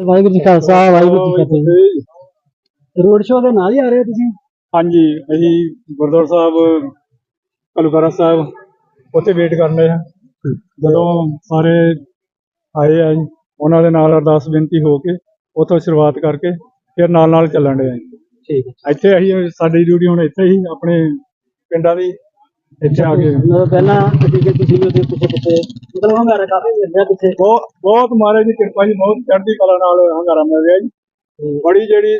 ਵਾਹਿਗੁਰੂ ਜੀ ਖਾਲਸਾ ਵਾਹਿਗੁਰੂ ਜੀ ਕੀ ਫਤਿਹ। Road show ਦੇ ਨਾਲ ਹੀ ਆ ਰਹੇ ਹੋ ਤੁਸੀਂ? ਹਾਂਜੀ ਅਸੀਂ ਗੁਰਦੁਆਰਾ ਸਾਹਿਬ ਕਲੂਕਰਾ ਸਾਹਿਬ ਉੱਥੇ ਵੇਟ ਕਰ ਰਹੇ ਹਾਂ। ਜਦੋਂ ਸਾਰੇ ਆਏ ਆ ਉਹਨਾਂ ਦੇ ਨਾਲ ਅਰਦਾਸ ਬੇਨਤੀ ਹੋ ਕੇ ਉੱਥੋਂ ਸ਼ੁਰੂਆਤ ਕਰਕੇ ਫਿਰ ਨਾਲ ਨਾਲ ਚੱਲਣ ਦੇ ਠੀਕ ਹੈ ਇੱਥੇ ਅਸੀਂ ਸਾਡੀ ਡਿਊਟੀ ਹੁਣ ਇੱਥੇ ਹੀ ਆਪਣੇ ਪਿੰਡਾਂ ਦੀ ਇੱਥੇ ਆ ਕੇ। ਪਹਿਲਾਂ ਤੁਸੀਂ ਤੁਸੀਂ ਉਹਦੇ ਪਿੱਛੇ ਪਿੱਛੇ ਹੰਗਾਰਾ ਕਾਫੀ ਮਿਲ ਰਿਹਾ ਪਿੱਛੇ ਬਹੁਤ ਬਹੁਤ ਮਹਾਰਾਜ ਦੀ ਕਿਰਪਾ ਜੀ ਬਹੁਤ ਚੜ੍ਹਦੀ ਕਲਾ ਨਾਲ ਹੰਗਾਰਾ ਮਿਲ ਰਿਹਾ ਜੀ। ਬੜੀ ਜਿਹੜੀ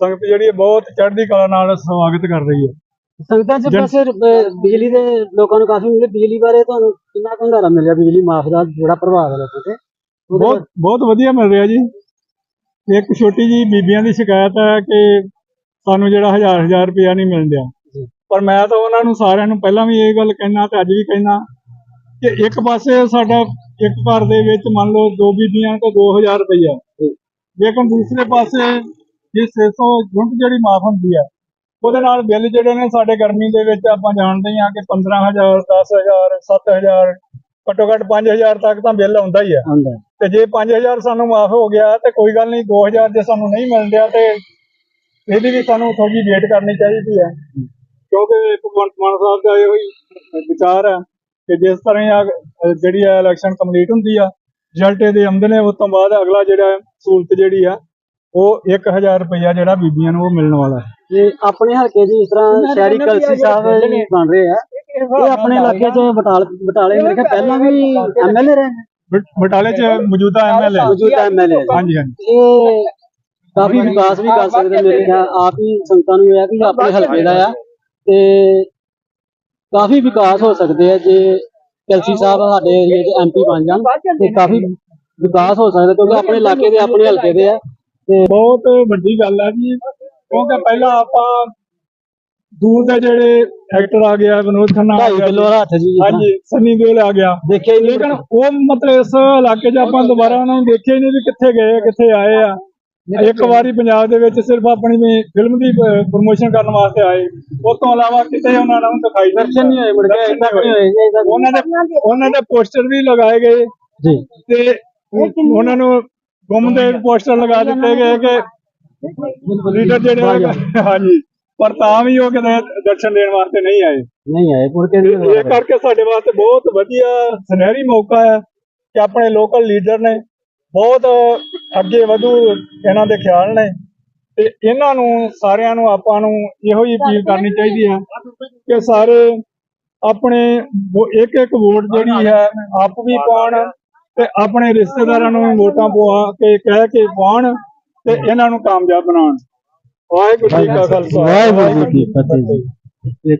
ਸੰਗਤ ਜਿਹੜੀ ਹੈ ਬਹੁਤ ਚੜ੍ਹਦੀ ਕਲਾ ਨਾਲ ਸਵਾਗਤ ਕਰ ਰਹੀ ਹੈ। ਸੰਗਤਾਂ ਚ ਅਹ, ਬਿਜਲੀ ਦੇ ਲੋਕਾਂ ਨੂੰ ਕਾਫੀ ਮਿਲੇ। ਬਿਜਲੀ ਬਾਰੇ ਤੁਹਾਨੂੰ ਕਿੰਨਾ ਹੰਗਾਰਾ ਮਿਲ ਰਿਹਾ? ਬਿਜਲੀ ਮਾਫ ਦਾ ਜਿਹੜਾ ਪ੍ਰਭਾਵ ਹੈ ਲੋਕਾਂ ਤੇ। ਬਹੁਤ ਬਹੁਤ ਵਧੀਆ ਮਿਲ ਰਿਹਾ ਜੀ। ਇੱਕ ਛੋਟੀ ਜੀ ਬੀਬੀਆਂ ਦੀ ਸ਼ਿਕਾਇਤ ਹੈ ਕਿ ਸਾਨੂੰ ਜਿਹੜਾ ਹਜ਼ਾਰ ਹਜ਼ਾਰ ਰੁਪਇਆ ਨਹੀਂ ਮਿਲ ਰਿਹਾ ਜੀ। ਪਰ ਮੈਂ ਤਾਂ ਉਹਨਾਂ ਨੂੰ ਸਾਰਿਆਂ ਨੂੰ ਪਹਿਲਾਂ ਵੀ ਇਹ ਗੱਲ ਕਹਿਣਾ ਤੇ ਅੱਜ ਵੀ ਕਹਿਣਾ ਕਿ ਇੱਕ ਪਾਸੇ ਸਾਡਾ ਇੱਕ ਘਰ ਦੇ ਵਿੱਚ ਮੰਨ ਲਓ ਦੋ ਬੀਬੀਆਂ ਤੇ 2000 ਰੁਪਇਆ ਜੀ। ਲੇਕਿਨ ਦੂਸਰੇ ਪਾਸੇ ਜੇ 600 ਯੂਨਿਟ ਜਿਹੜੀ ਮਾਫ ਹੁੰਦੀ ਹੈ ਉਹਦੇ ਨਾਲ ਬਿੱਲ ਜਿਹੜੇ ਨੇ ਸਾਡੇ ਗਰਮੀ ਦੇ ਵਿੱਚ ਆਪਾਂ ਜਾਣਦੇ ਹਾਂ ਕਿ 15000 10000 7000 ਘੱਟੋ ਘੱਟ 5000 ਤੱਕ ਤਾਂ ਬਿੱਲ ਆਉਂਦਾ ਹੀ ਹੈ। ਤੇ ਜੇ 5000 ਸਾਨੂੰ ਮਾਫ ਹੋ ਗਿਆ ਤੇ ਕੋਈ ਗੱਲ ਨਹੀਂ 2000 ਜੇ ਸਾਨੂੰ ਨਹੀਂ ਮਿਲ ਰਿਹਾ ਤੇ ਇਹਦੀ ਵੀ ਸਾਨੂੰ ਥੋੜੀ ਵੇਟ ਕਰਨੀ ਚਾਹੀਦੀ ਹੈ ਕਿਉਂਕਿ ਭਗਵੰਤ ਮਾਨ ਸਾਹਿਬ ਦਾ ਇਹੋ ਹੀ ਵਿਚਾਰ ਹੈ ਕਿ ਜਿਸ ਤਰ੍ਹਾਂ ਹੀ ਆ ਜਿਹੜੀ ਹੈ ਇਲੈਕਸ਼ਨ ਕੰਪਲੀਟ ਹੁੰਦੀ ਆ ਰਿਜ਼ਲਟ ਇਹਦੇ ਆਉਂਦੇ ਨੇ ਉਸ ਤੋਂ ਬਾਅਦ ਅਗਲਾ ਜਿਹੜਾ ਸਹੂਲਤ ਜਿਹੜੀ ਆ ਉਹ 1000 ਰੁਪਇਆ ਜਿਹੜਾ ਬੀਬੀਆਂ ਨੂੰ ਉਹ ਮਿਲਣ ਵਾਲਾ ਹੈ। ਤੇ ਆਪਣੇ ਹਲਕੇ 'ਚ ਇਸ ਤਰ੍ਹਾਂ ਸ਼ਹਿਰੀ ਕਲਸੀ ਸਾਹਿਬ ਬਣ ਰਹੇ ਆ ਇਹ ਆਪਣੇ ਇਲਾਕੇ 'ਚ ਬਟਾਲ ਬਟਾਲੇ ਮੇਰੇ ਖਿਆਲ ਪਹਿਲਾਂ ਵੀ ਐਮਐਲਏ ਰਹੇ ਬਟਾਲੇ 'ਚ ਮੌਜੂਦਾ ਐਮਐਲਏ ਮੌਜੂਦਾ ਐਮਐਲਏ ਹਾਂਜੀ ਹਾਂਜੀ। ਇਹ ਕਾਫੀ ਵਿਕਾਸ ਵੀ ਕਰ ਸਕਦੇ ਮੇਰੇ ਖਿਆਲ ਆਪ ਹੀ ਸੰਗਤਾਂ ਨੂੰ ਇਹ ਹੈ ਕਿ ਆਪਣੇ ਹਲਕੇ ਦਾ ਆ। ਤੇ ਕਾਫੀ ਵਿਕਾਸ ਹੋ ਸਕਦੇ ਆ ਜੇ ਕਲਸੀ ਸਾਹਿਬ ਸਾਡੇ ਏਰੀਏ ਦੇ ਐਮਪੀ ਬਣ ਜਾਣ ਤੇ ਕਾਫੀ ਵਿਕਾਸ ਹੋ ਸਕਦਾ ਕਿਉਂਕਿ ਆਪਣੇ ਇਲਾਕੇ ਦੇ ਆਪਣੇ ਹਲਕੇ ਦੇ ਆ ਤੇ ਬਹੁਤ ਵੱਡੀ ਗੱਲ ਹੈ ਜੀ ਕਿਉਂਕਿ ਪਹਿਲਾਂ ਆਪਾਂ ਦੂਰ ਦੇ ਜਿਹੜੇ ਐਕਟਰ ਆ ਗਿਆ ਵਿਨੋਦ ਖੰਨਾ ਆ 2.5 ਗਿਆ ਦਾ ਹੱਥ ਜੀ। ਹਾਂਜੀ ਸਨੀ ਦਿਓਲ ਆ ਗਿਆ। ਦੇਖਿਆ ਹੀ ਨਹੀਂ। ਲੇਕਿਨ ਉਹ ਮਤਲਬ ਇਸ ਇਲਾਕੇ 'ਚ ਆਪਾਂ ਦੁਬਾਰਾ ਉਹਨਾਂ ਨੂੰ ਦੇਖਿਆ ਹੀ ਨਹੀਂ ਵੀ ਕਿੱਥੇ ਗਏ ਆ, ਕਿੱਥੇ ਆਏ ਆ। ਇੱਕ ਵਾਰੀ ਪੰਜਾਬ ਦੇ ਵਿੱਚ ਸਿਰਫ ਆਪਣੀ ਵੀ ਫਿਲਮ ਦੀ ਪ੍ਰੋਮੋਸ਼ਨ ਕਰਨ ਵਾਸਤੇ ਆਏ। ਉਸ ਤੋਂ ਇਲਾਵਾ ਕਿਤੇ ਉਹਨਾਂ ਨੂੰ ਦਿਖਾਈ ਦਰਸ਼ਨ ਨਹੀਂ ਹੋਏ ਮੁੜ ਕੇ ਤੱਕ ਨਹੀਂ ਹੋਏ। ਉਹਨਾਂ ਦੇ ਉਹਨਾਂ ਦੇ ਪੋਸਟਰ ਵੀ ਲਗਾਏ ਗਏ। ਜੀ। ਤੇ ਉਹਨਾਂ ਨੂੰ ਗੁੰਮ ਦੇ ਪੋਸਟਰ ਲਗਾ ਦਿੱਤੇ ਗਏ ਕਿ ਲੀਡਰ ਜਿਹੜੇ ਆ, ਹਾਂਜੀ। ਪਰ ਤਾਂ ਵੀ ਉਹ ਕਿਤੇ ਦਰਸ਼ਨ ਦੇਣ ਵਾਸਤੇ ਨਹੀਂ ਆਏ। ਨਹੀਂ ਆਏ ਮੁੜ ਕੇ ਇਹ ਕਰਕੇ ਸਾਡੇ ਵਾਸਤੇ ਬਹੁਤ ਵਧੀਆ ਸੁਨਹਿਰੀ ਮੌਕਾ ਹੈ ਕਿ ਆਪਣੇ ਲੋਕਲ ਲੀਡਰ ਨੇ ਬਹੁਤ ਅੱਗੇ ਵਧੂ ਇਹਨਾਂ ਦੇ ਖਿਆਲ ਨੇ। ਤੇ ਇਹਨਾਂ ਨੂੰ ਸਾਰਿਆਂ ਨੂੰ ਆਪਾਂ ਨੂੰ ਇਹੋ ਹੀ ਅਪੀਲ ਕਰਨੀ ਚਾਹੀਦੀ ਹੈ ਕਿ ਸਾਰੇ ਆਪਣੇ ਇੱਕ ਇੱਕ ਵੋਟ ਜਿਹੜੀ ਹੈ ਆਪ ਵੀ ਪਾਉਣ ਤੇ ਆਪਣੇ ਰਿਸ਼ਤੇਦਾਰਾਂ ਨੂੰ ਵੀ ਵੋਟਾਂ ਪਵਾ ਕੇ ਕਹਿ ਕੇ ਪਾਉਣ ਤੇ ਇਹਨਾਂ ਨੂੰ ਕਾਮਯਾਬ ਬਣਾਉਣ। ਵਾਹਿਗੁਰੂ ਜੀ ਕਾ ਖਾਲਸਾ ਵਾਹਿਗੁਰੂ ਜੀ ਕੀ ਫਤਿਹ